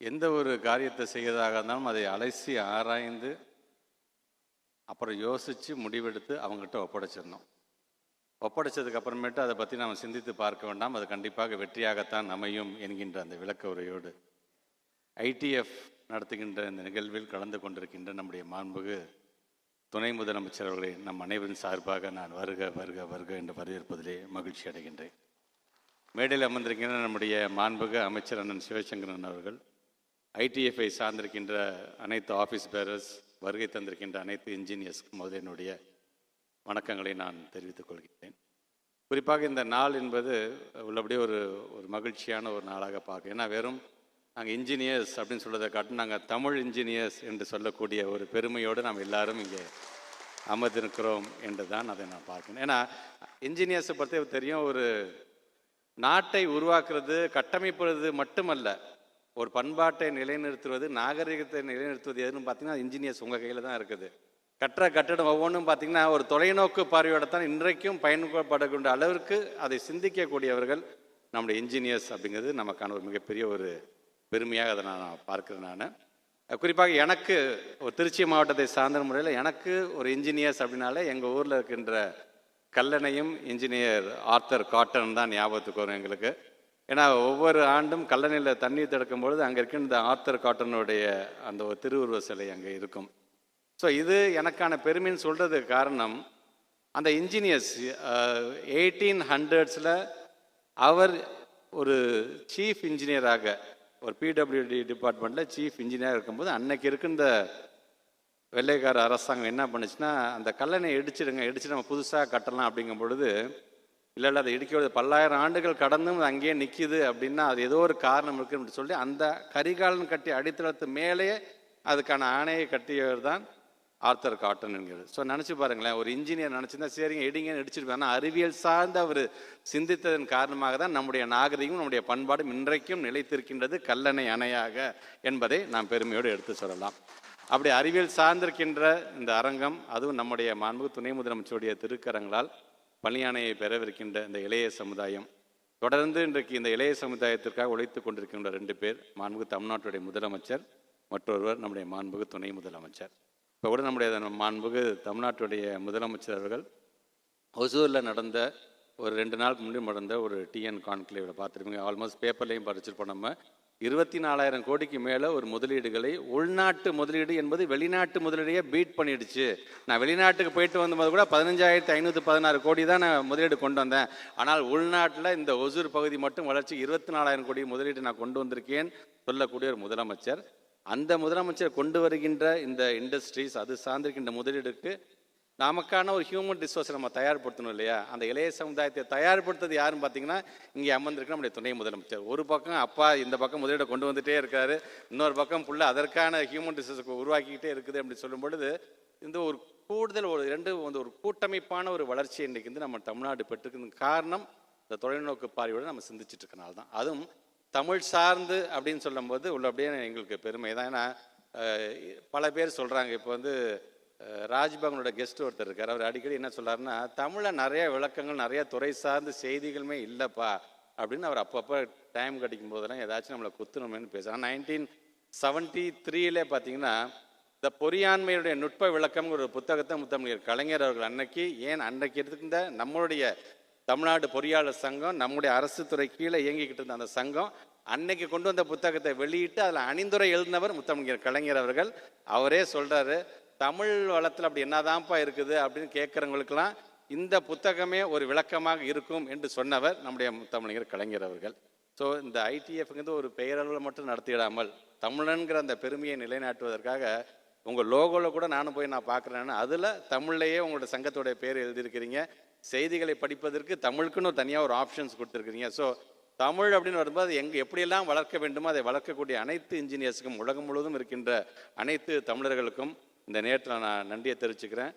எந்த ஒரு காரியத்தை செய்வதாக இருந்தாலும் அதை அலசி ஆராய்ந்து அப்புறம் யோசித்து முடிவெடுத்து அவங்ககிட்ட ஒப்படைச்சிடணும். ஒப்படைச்சதுக்கு அப்புறமேட்டு அதை பற்றி நாம் சிந்தித்து பார்க்க வேண்டாம். அது கண்டிப்பாக வெற்றியாகத்தான் அமையும் என்கின்ற அந்த விளக்க உரையோடு ஐடிஎஃப் நடத்துகின்ற இந்த நிகழ்வில் கலந்து கொண்டிருக்கின்ற நம்முடைய மாண்புகு துணை முதலமைச்சர் அவர்களை நம் அனைவரின் சார்பாக நான் வருக வருக வருக என்று வரவேற்பதிலே மகிழ்ச்சி அடைகின்றேன். மேடையில் அமர்ந்திருக்கின்ற நம்முடைய மாண்புக அமைச்சர் அண்ணன் சிவசங்கரன் அவர்கள் ஐடிஎஃப்ஐ சார்ந்திருக்கின்ற அனைத்து ஆஃபீஸ் பேரர்ஸ் வருகை தந்திருக்கின்ற அனைத்து இன்ஜினியர்ஸ்க்கு முதல் என்னுடைய வணக்கங்களை நான் தெரிவித்துக் கொள்கிறேன். குறிப்பாக இந்த நாள் என்பது உள்ளபடியே ஒரு ஒரு மகிழ்ச்சியான ஒரு நாளாக பார்க்க. ஏன்னா வெறும் நாங்கள் இன்ஜினியர்ஸ் அப்படின்னு சொல்கிறத காட்டும் நாங்கள் தமிழ் இன்ஜினியர்ஸ் என்று சொல்லக்கூடிய ஒரு பெருமையோடு நாம் எல்லாரும் இங்கே அமர்ந்திருக்கிறோம் என்று தான் அதை நான் பார்க்கணும் ஏன்னா இன்ஜினியர்ஸை பற்றி தெரியும் ஒரு நாட்டை உருவாக்குறது கட்டமைப்பது மட்டுமல்ல. ஒரு பண்பாட்டை நிலைநிறுத்துவது நாகரிகத்தை நிலைநிறுத்துவது எதுன்னு பார்த்தீங்கன்னா இன்ஜினியர்ஸ் உங்கள் கையில் தான் இருக்குது. கட்டுற கட்டடம் ஒவ்வொன்றும் பார்த்திங்கன்னா ஒரு தொலைநோக்கு பார்வையோட தான் இன்றைக்கும் பயன்படக்கூடிய அளவிற்கு அதை சிந்திக்கக்கூடியவர்கள் நம்முடைய இன்ஜினியர்ஸ் அப்படிங்கிறது நமக்கான ஒரு மிகப்பெரிய ஒரு பெருமையாக அதை நான் பார்க்குறேன் நான். குறிப்பாக எனக்கு ஒரு திருச்சி மாவட்டத்தை சார்ந்த முறையில் எனக்கு ஒரு இன்ஜினியர்ஸ் அப்படின்னாலே எங்கள் ஊரில் இருக்கின்ற கல்லணையும் இன்ஜினியர் ஆர்த்தர் காட்டன் தான் ஞாபகத்துக்கு வரும் எங்களுக்கு. ஏன்னா ஒவ்வொரு ஆண்டும் கல்லணையில் தண்ணீர் திறக்கும் பொழுது அங்கே இருக்கின்ற ஆர்த்தர் காட்டனுடைய அந்த ஒரு திருவுருவ சிலை அங்கே இருக்கும். ஸோ இது எனக்கான பெருமைன்னு சொல்கிறதுக்கு காரணம் அந்த இன்ஜினியர்ஸ் எயிட்டீன் ஹண்ட்ரட்ஸில் அவர் ஒரு சீஃப் இன்ஜினியராக ஒரு பிடபிள்யூடி டிபார்ட்மெண்ட்டில் சீஃப் இன்ஜினியராக இருக்கும்போது அன்னைக்கு இருக்கின்ற வெள்ளைக்கார அரசாங்கம் என்ன பண்ணுச்சுன்னா அந்த கல்லணை இடிச்சிடுங்க இடிச்சு நம்ம புதுசாக கட்டலாம் அப்படிங்கும் பொழுது இல்லை இல்லை அதை இடிக்கிறது பல்லாயிரம் ஆண்டுகள் கடந்தும் அது அங்கேயே நிற்கிது அப்படின்னா அது ஏதோ ஒரு காரணம் இருக்குன்னு சொல்லி அந்த கரிகாலன் கட்டி அடித்தளத்து மேலேயே அதுக்கான ஆணையை கட்டியவர் தான் ஆர்த்தர் காட்டன் என்கிறது. ஸோ நினச்சி பாருங்களேன் ஒரு இன்ஜினியர் நினச்சிருந்தா சரிங்க இடிங்கன்னு இடிச்சிட்டு ஆனால் அறிவியல் சார்ந்து அவர் சிந்தித்ததன் காரணமாக தான் நம்முடைய நாகரிகம் நம்முடைய பண்பாடும் இன்றைக்கும் நிலைத்திருக்கின்றது கல்லணை அணையாக என்பதை நாம் பெருமையோடு எடுத்து சொல்லலாம். அப்படி அறிவியல் சார்ந்திருக்கின்ற இந்த அரங்கம் அதுவும் நம்முடைய மாண்பு துணை முதலமைச்சருடைய திருக்கரங்களால் பணியானையை பெறவிருக்கின்ற இந்த இளைய சமுதாயம் தொடர்ந்து இன்றைக்கு இந்த இளைய சமுதாயத்திற்காக உழைத்து கொண்டிருக்கின்ற ரெண்டு பேர் மாண்புகு தமிழ்நாட்டுடைய முதலமைச்சர் மற்றொருவர் நம்முடைய மாண்புகு துணை முதலமைச்சர். இப்போ கூட நம்முடைய மாண்புகு தமிழ்நாட்டுடைய முதலமைச்சர் அவர்கள் ஒசூரில் நடந்த ஒரு ரெண்டு நாளுக்கு முன்னாடி நடந்த ஒரு டிஎன் கான்க்ளேவில் பார்த்துருப்பீங்க. ஆல்மோஸ்ட் பேப்பர்லையும் படிச்சிருப்போம் நம்ம. இருபத்தி நாலாயிரம் கோடிக்கு மேலே ஒரு முதலீடுகளை உள்நாட்டு முதலீடு என்பது வெளிநாட்டு முதலீடையே பீட் பண்ணிடுச்சு. நான் வெளிநாட்டுக்கு போயிட்டு வந்தபோது கூட பதினஞ்சாயிரத்தி ஐநூற்றி பதினாறு கோடி தான் நான் முதலீடு கொண்டு வந்தேன். ஆனால் உள்நாட்டில் இந்த ஒசூர் பகுதி மட்டும் வளர்ச்சி இருபத்தி நாலாயிரம் கோடி முதலீடு நான் கொண்டு வந்திருக்கேன் சொல்லக்கூடிய ஒரு முதலமைச்சர். அந்த முதலமைச்சர் கொண்டு வருகின்ற இந்த இண்டஸ்ட்ரீஸ் அது சார்ந்திருக்கின்ற முதலீடுக்கு நமக்கான ஒரு ஹியூமன் ரிசோர்ஸை நம்ம தயார்படுத்தணும் இல்லையா? அந்த இளைய சமுதாயத்தை தயார்படுத்துறது யாருன்னு பார்த்தீங்கன்னா இங்கே அமர்ந்திருக்க நம்முடைய துணை முதலமைச்சர். ஒரு பக்கம் அப்பா இந்த பக்கம் முதலீடு கொண்டு வந்துட்டே இருக்காரு. இன்னொரு பக்கம் புள்ள அதற்கான ஹியூமன் ரிசோர்ஸை உருவாக்கிக்கிட்டே இருக்குது அப்படின்னு சொல்லும் பொழுது இந்த ஒரு கூடுதல் ஒரு ரெண்டு வந்து ஒரு கூட்டமைப்பான ஒரு வளர்ச்சி இன்றைக்கு வந்து நம்ம தமிழ்நாடு பெற்றுக்கிறது காரணம் இந்த தொலைநோக்கு பார்வையோடு நம்ம சிந்திச்சுட்டு இருக்கனால தான். அதுவும் தமிழ் சார்ந்து அப்படின்னு சொல்லும்போது உள்ள அப்படியே எங்களுக்கு பெருமை தான். ஏன்னா பல பேர் சொல்கிறாங்க இப்போ வந்து ராஜ்பவனோட கெஸ்ட் ஒருத்தர் இருக்கார். அவர் அடிக்கடி என்ன சொல்றாருன்னா தமிழில் நிறைய விளக்கங்கள் நிறைய துறை சார்ந்த செய்திகளுமே இல்லைப்பா. அப்படின்னு அவர் அப்பப்போ டைம் கிடைக்கும் போதெல்லாம் ஏதாச்சும் நம்மளை குத்துணுமேனு பேசுகிறார் நைன்டீன் செவன்ட்டி த்ரீலே பார்த்தீங்கன்னா இந்த பொறியாண்மையுடைய நுட்ப விளக்கம்ங்கிற ஒரு புத்தகத்தை முத்தமிழர் கலைஞர் அவர்கள் அன்னைக்கு ஏன் அன்றைக்கு இருந்த நம்மளுடைய தமிழ்நாடு பொறியாளர் சங்கம் நம்முடைய அரசு துறை கீழே இயங்கிக்கிட்டு இருந்த அந்த சங்கம் அன்னைக்கு கொண்டு வந்த புத்தகத்தை வெளியிட்டு அதில் அணிந்துரை எழுதினவர் முத்தமிழர் கலைஞர் அவர்கள். அவரே சொல்கிறாரு தமிழ் வளத்தில் அப்படி என்னதான்ப்பா இருக்குது அப்படின்னு கேட்குறவங்களுக்கெல்லாம் இந்த புத்தகமே ஒரு விளக்கமாக இருக்கும் என்று சொன்னவர் நம்முடைய தமிழர் கலைஞர் அவர்கள். ஸோ இந்த ஐடிஎஃப்ங்கிறது ஒரு பெயரளவில் மட்டும் நடத்திடாமல் தமிழன்கிற அந்த பெருமையை நிலைநாட்டுவதற்காக உங்கள் லோகோவில் கூட நானும் போய் நான் பார்க்குறேன்னு அதில் தமிழ்லையே உங்களோட சங்கத்தோடைய பேர் எழுதியிருக்கிறீங்க. செய்திகளை படிப்பதற்கு தமிழுக்குன்னு ஒரு தனியாக ஒரு ஆப்ஷன்ஸ் கொடுத்துருக்கிறீங்க. ஸோ தமிழ் அப்படின்னு வரும்போது எங்கே எப்படியெல்லாம் வளர்க்க வேண்டுமோ அதை வளர்க்கக்கூடிய அனைத்து இன்ஜினியர்ஸுக்கும் உலகம் முழுவதும் இருக்கின்ற அனைத்து தமிழர்களுக்கும் இந்த நேரத்தில் நான் நன்றியை தெரிவிச்சுக்கிறேன்.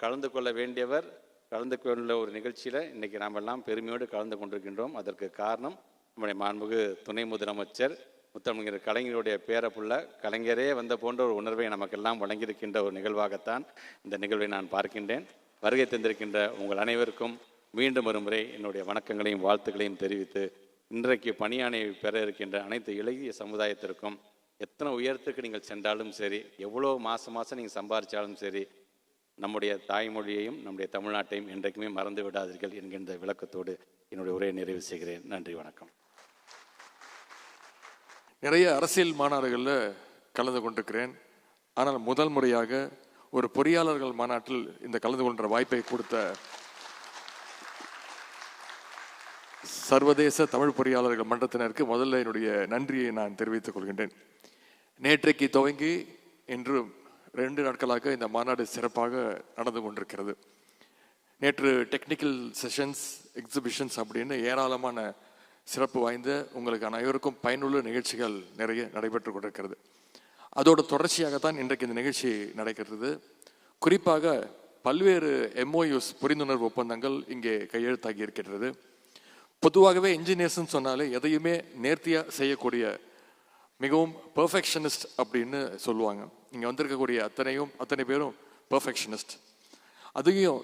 கலந்து கொள்ள வேண்டியவர் கலந்து கொள்ள ஒரு நிகழ்ச்சியில் இன்றைக்கி நாம் எல்லாம் பெருமையோடு கலந்து கொண்டிருக்கின்றோம். அதற்கு காரணம் நம்முடைய மாண்புகு துணை முதலமைச்சர் முத்தமிழர் கலைஞருடைய பேரப்புள்ள கலைஞரே வந்த போன்ற ஒரு உணர்வை நமக்கெல்லாம் வழங்கியிருக்கின்ற ஒரு நிகழ்வாகத்தான் இந்த நிகழ்வை நான் பார்க்கின்றேன். வருகை தந்திருக்கின்ற உங்கள் அனைவருக்கும் மீண்டும் ஒரு முறை என்னுடைய வணக்கங்களையும் வாழ்த்துக்களையும் தெரிவித்து இன்றைக்கு பணியாணை பெற இருக்கின்ற அனைத்து இளைய சமுதாயத்திற்கும் எத்தனை உயரத்துக்கு நீங்கள் சென்றாலும் சரி எவ்வளோ மாதம் மாதம் நீங்கள் சம்பாதிச்சாலும் சரி நம்முடைய தாய்மொழியையும் நம்முடைய தமிழ்நாட்டையும் என்றைக்குமே மறந்து விடாதீர்கள் என்கின்ற விளக்கத்தோடு என்னுடைய உரையை நிறைவு செய்கிறேன். நன்றி வணக்கம். நிறைய அரசியல் மாநாடுகளில் கலந்து கொண்டிருக்கிறேன். ஆனால் முதல் முறையாக ஒரு பொறியாளர்கள் மாநாட்டில் இந்த கலந்து கொண்ட வாய்ப்பை கொடுத்த சர்வதேச தமிழ் பொறியாளர்கள் மன்றத்தினருக்கு முதல்ல என்னுடைய நன்றியை நான் தெரிவித்துக் கொள்கின்றேன். நேற்றைக்கு துவங்கி இன்று ரெண்டு நாட்களாக இந்த மாநாடு சிறப்பாக நடந்து கொண்டிருக்கிறது. நேற்று டெக்னிக்கல் செஷன்ஸ் எக்ஸிபிஷன்ஸ் அப்படின்னு ஏராளமான சிறப்பு வாய்ந்த உங்களுக்கு அனைவருக்கும் பயனுள்ள நிகழ்ச்சிகள் நிறைய நடைபெற்று கொண்டிருக்கிறது. அதோட தொடர்ச்சியாகத்தான் இன்றைக்கு இந்த நிகழ்ச்சி நடக்கிறது. குறிப்பாக பல்வேறு எம்ஓயூஸ் புரிந்துணர்வு ஒப்பந்தங்கள் இங்கே கையெழுத்தாகி இருக்கின்றது. பொதுவாகவே இன்ஜினியர்ஸ்ன்னு சொன்னாலே எதையுமே நேர்த்தியாக செய்யக்கூடிய மிகவும் பெர்ஃபெக்ஷனிஸ்ட் அப்படின்னு சொல்லுவாங்க. இங்கே வந்திருக்கக்கூடிய அத்தனையும் அத்தனை பேரும் பர்ஃபெக்ஷனிஸ்ட் அதையும்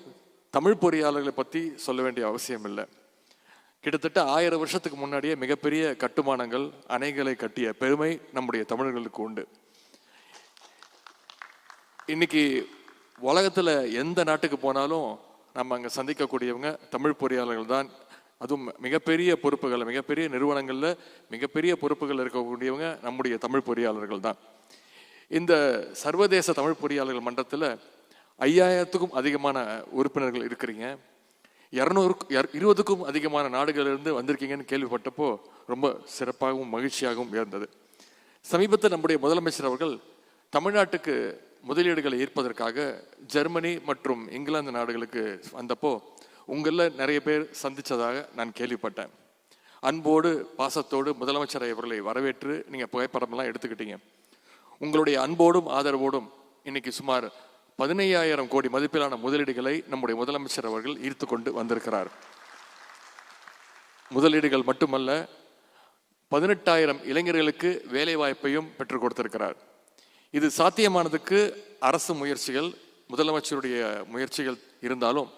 தமிழ் பொறியாளர்களை பற்றி சொல்ல வேண்டிய அவசியம் இல்லை. கிட்டத்தட்ட ஆயிரம் வருஷத்துக்கு முன்னாடியே மிகப்பெரிய கட்டுமானங்கள் அணைகளை கட்டிய பெருமை நம்முடைய தமிழர்களுக்கு உண்டு. இன்னைக்கு உலகத்தில் எந்த நாட்டுக்கு போனாலும் நம்ம அங்கே சந்திக்கக்கூடியவங்க தமிழ் பொறியாளர்கள் தான் அதுவும் மிகப்பெரிய பொறுப்புகள் மிகப்பெரிய நிறுவனங்களில் மிகப்பெரிய பொறுப்புகள் இருக்கக்கூடியவங்க நம்முடைய தமிழ் பொறியாளர்கள் தான். இந்த சர்வதேச தமிழ் பொறியாளர்கள் மன்றத்தில் ஐயாயிரத்துக்கும் அதிகமான உறுப்பினர்கள் இருக்கிறீங்க. இரநூறு இருபதுக்கும் அதிகமான நாடுகளிலிருந்து வந்திருக்கீங்கன்னு கேள்விப்பட்டப்போ ரொம்ப சிறப்பாகவும் மகிழ்ச்சியாகவும் இருந்தது. சமீபத்தில் நம்முடைய முதலமைச்சர் அவர்கள் தமிழ்நாட்டுக்கு முதலீடுகளை ஈர்ப்பதற்காக ஜெர்மனி மற்றும் இங்கிலாந்து நாடுகளுக்கு வந்தப்போ உங்களில் நிறைய பேர் சந்தித்ததாக நான் கேள்விப்பட்டேன். அன்போடு பாசத்தோடு முதலமைச்சர் அவர்களை வரவேற்று நீங்கள் புகைப்படமெல்லாம் எடுத்துக்கிட்டீங்க. உங்களுடைய அன்போடும் ஆதரவோடும் இன்னைக்கு சுமார் பதினையாயிரம் கோடி மதிப்பிலான முதலீடுகளை நம்முடைய முதலமைச்சர் அவர்கள் ஈர்த்து கொண்டு வந்திருக்கிறார். முதலீடுகள் மட்டுமல்ல பதினெட்டாயிரம் இளைஞர்களுக்கு வேலை வாய்ப்பையும் பெற்றுக் கொடுத்திருக்கிறார். இது சாத்தியமானதுக்கு அரசு முயற்சிகள் முதலமைச்சருடைய முயற்சிகள் இருந்தாலும்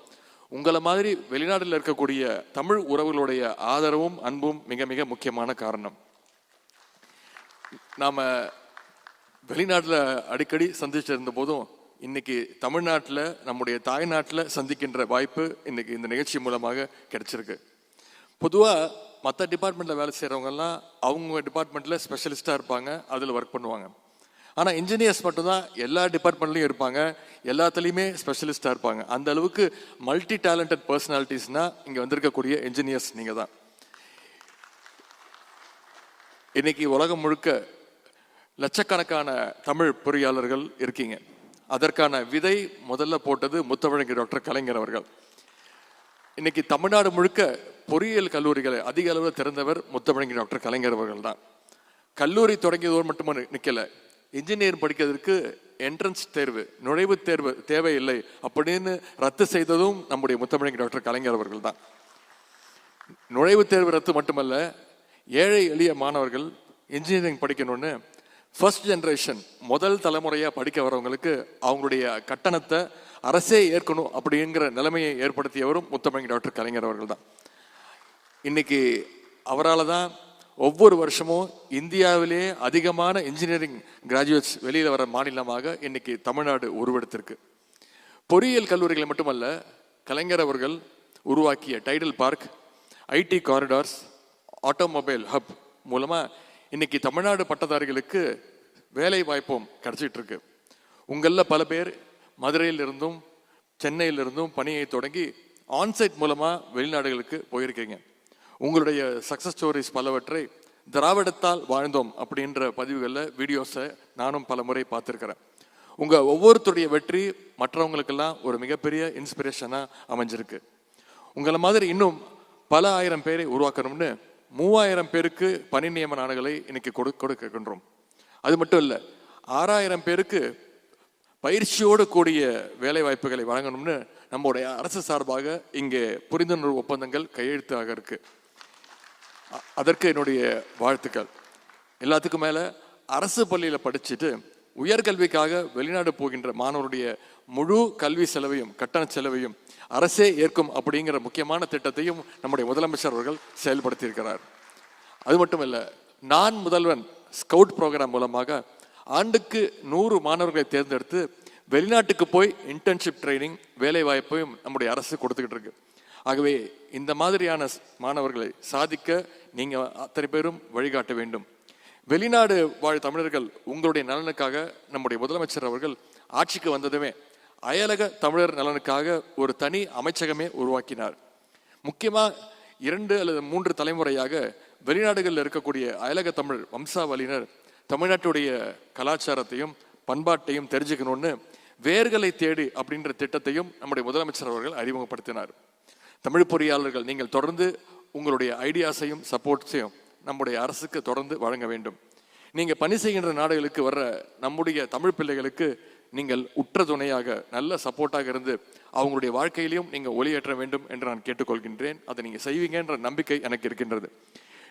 உங்களை மாதிரி வெளிநாட்டில் இருக்கக்கூடிய தமிழ் உறவுகளுடைய ஆதரவும் அன்பும் மிக மிக முக்கியமான காரணம். நாம் வெளிநாட்டில் அடிக்கடி சந்திச்சிருந்த போதும் இன்னைக்கு தமிழ்நாட்டில் நம்முடைய தாய்நாட்டில் சந்திக்கின்ற வாய்ப்பு இன்னைக்கு இந்த நிகழ்ச்சி மூலமாக கிடைச்சிருக்கு. பொதுவாக மற்ற டிபார்ட்மெண்ட்டில் வேலை செய்கிறவங்கெல்லாம் அவங்க டிபார்ட்மெண்ட்டில் ஸ்பெஷலிஸ்ட்டாக இருப்பாங்க அதில் ஒர்க் பண்ணுவாங்க. ஆனால் இன்ஜினியர்ஸ் மட்டும்தான் எல்லா டிபார்ட்மெண்ட்லையும் இருப்பாங்க. எல்லாத்துலேயுமே ஸ்பெஷலிஸ்ட்டாக இருப்பாங்க. அந்த அளவுக்கு மல்டி டேலண்டட் பர்சனாலிட்டிஸ்னால் இங்கே வந்திருக்கக்கூடிய இன்ஜினியர்ஸ் நீங்கள் தான் இன்னைக்கு உலகம் முழுக்க லட்சக்கணக்கான தமிழ் பொறியாளர்கள் இருக்கீங்க. அதற்கான விதை முதல்ல போட்டது முத்தமிழங்க டாக்டர் கலைஞர் அவர்கள். இன்னைக்கு தமிழ்நாடு முழுக்க பொறியியல் கல்லூரிகளை அதிக அளவில் திறந்தவர் முத்தமிழங்க டாக்டர் கலைஞர் அவர்கள் தான் கல்லூரி தொடங்கியதோடு மட்டும் நிற்கலை இன்ஜினியர் படிக்கிறதுக்கு என்ட்ரன்ஸ் தேர்வு நுழைவுத் தேர்வு தேவையில்லை அப்படின்னு ரத்து செய்ததும் நம்முடைய முத்தமிழங்க டாக்டர் கலைஞர் அவர்கள் தான். நுழைவுத் தேர்வு ரத்து மட்டுமல்ல ஏழை எளிய மாணவர்கள் இன்ஜினியரிங் படிக்கணும்னு ஃபர்ஸ்ட் ஜென்ரேஷன் முதல் தலைமுறையாக படிக்க வரவங்களுக்கு அவங்களுடைய கட்டணத்தை அரசே ஏற்கணும் அப்படிங்கிற நிலைமையை ஏற்படுத்தியவரும் முத்தமிழங்க டாக்டர் கலைஞர் அவர்கள் தான். இன்னைக்கு அவரால் தான் ஒவ்வொரு வருஷமும் இந்தியாவிலே அதிகமான இன்ஜினியரிங் கிராஜுவேட்ஸ் வெளியில் வர மாநிலமாக இன்னைக்கு தமிழ்நாடு உருவெடுத்திருக்கு. பொறியியல் கல்லூரிகள் மட்டுமல்ல கலைஞர் அவர்கள் உருவாக்கிய Tidel park IT corridors automobile hub மூலமாக இன்னைக்கு தமிழ்நாடு பட்டதாரிகளுக்கு வேலை வாய்ப்பும் கிடச்சிட்டு இருக்கு உங்களில் பல பேர் மதுரையிலிருந்தும் சென்னையிலிருந்தும் பணியை தொடங்கி ஆன்சைட் மூலமாக வெளிநாடுகளுக்கு போயிருக்கீங்க. உங்களுடைய சக்சஸ் ஸ்டோரிஸ் பலவற்றை திராவிடத்தால் வாழ்ந்தோம் அப்படின்ற பதிவுகளில் வீடியோஸை நானும் பல முறை பார்த்துருக்கிறேன். உங்கள் ஒவ்வொருத்தருடைய வெற்றி மற்றவங்களுக்கெல்லாம் ஒரு மிகப்பெரிய இன்ஸ்பிரேஷனாக அமைஞ்சிருக்கு. உங்களை மாதிரி இன்னும் பல ஆயிரம் பேரை உருவாக்கணும்னு மூவாயிரம் பேருக்கு பணி நியமன ஆணைகளை இன்னைக்கு கொடு கொடுக்கின்றோம். அது மட்டும் இல்லை ஆறாயிரம் பேருக்கு பயிற்சியோடு கூடிய வேலை வாய்ப்புகளை வழங்கணும்னு நம்முடைய அரசு சார்பாக இங்கே புரிந்துணர்வு ஒப்பந்தங்கள் கையெழுத்தாக இருக்குது அதற்கு என்னுடைய வாழ்த்துக்கள். எல்லாத்துக்கும் மேலே அரசு பள்ளியில் படிச்சுட்டு உயர்கல்விக்காக வெளிநாடு போகின்ற மாணவருடைய முழு கல்வி செலவையும் கட்டண செலவையும் அரசே ஏற்கும் அப்படிங்கிற முக்கியமான திட்டத்தையும் நம்முடைய முதலமைச்சர் அவர்கள் செயல்படுத்தியிருக்கிறார். அது மட்டும் இல்லை நான் முதல்வன் ஸ்கவுட் ப்ரோக்ராம் மூலமாக ஆண்டுக்கு நூறு மாணவர்களை தேர்ந்தெடுத்து வெளிநாட்டுக்கு போய் இன்டர்ன்ஷிப் ட்ரைனிங் வேலை வாய்ப்பையும் நம்முடைய அரசு கொடுத்துக்கிட்டு இருக்கு. ஆகவே இந்த மாதிரியான மாணவர்களை சாதிக்க நீங்கள் அத்தனை பேரும் வழிகாட்ட வேண்டும். வெளிநாடு வாழ் தமிழர்கள் உங்களுடைய நலனுக்காக நம்முடைய முதலமைச்சர் அவர்கள் ஆட்சிக்கு வந்ததுமே அயலக தமிழர் நலனுக்காக ஒரு தனி அமைச்சகமே உருவாக்கினார். முக்கியமாக இரண்டு அல்லது மூன்று தலைமுறையாக வெளிநாடுகளில் இருக்கக்கூடிய அயலக தமிழ் வம்சாவளியினர் தமிழ்நாட்டுடைய கலாச்சாரத்தையும் பண்பாட்டையும் தெரிஞ்சுக்கணும்னு வேர்களை தேடி அப்படின்ற திட்டத்தையும் நம்முடைய முதலமைச்சர் அவர்கள் அறிமுகப்படுத்தினார். தமிழ் பொறியாளர்கள் நீங்கள் தொடர்ந்து உங்களுடைய ஐடியாஸையும் சப்போர்ட்ஸையும் நம்முடைய அரசுக்கு தொடர்ந்து வழங்க வேண்டும். நீங்கள் பணி செய்கின்ற நாடுகளுக்கு வர்ற நம்முடைய தமிழ் பிள்ளைகளுக்கு நீங்கள் உற்ற துணையாக நல்ல சப்போர்ட்டாக இருந்து அவங்களுடைய வாழ்க்கையிலையும் நீங்கள் ஒளியேற்ற வேண்டும் என்று நான் கேட்டுக்கொள்கின்றேன். அதை நீங்க செய்வீங்கன்ற நம்பிக்கை எனக்கு இருக்கின்றது.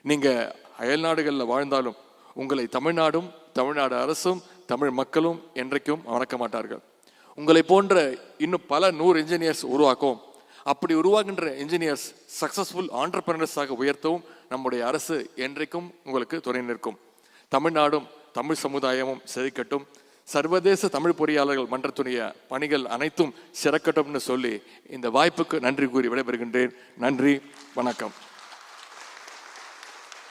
நீங்கள் அயல் நாடுகளில் வாழ்ந்தாலும் உங்களை தமிழ்நாடும் தமிழ்நாடு அரசும் தமிழ் மக்களும் என்றைக்கும் மறக்க மாட்டார்கள். உங்களை போன்ற இன்னும் பல நூறு இன்ஜினியர்ஸ் உருவாக்கும் அப்படி உருவாகின்ற இன்ஜினியர்ஸ் சக்சஸ்ஃபுல் ஆண்டர்பிரினர்ஸாக உயர்த்தவும் நம்முடைய அரசு என்றைக்கும் உங்களுக்கு துணை நிற்கும். தமிழ்நாடும் தமிழ் சமுதாயமும் செழிக்கட்டும். சர்வதேச தமிழ் பொறியாளர்கள் மன்றத்துடைய பணிகள் அனைத்தும் சிறக்கட்டும்னு சொல்லி இந்த வாய்ப்புக்கு நன்றி கூறி விடைபெறுகின்றேன். நன்றி வணக்கம்.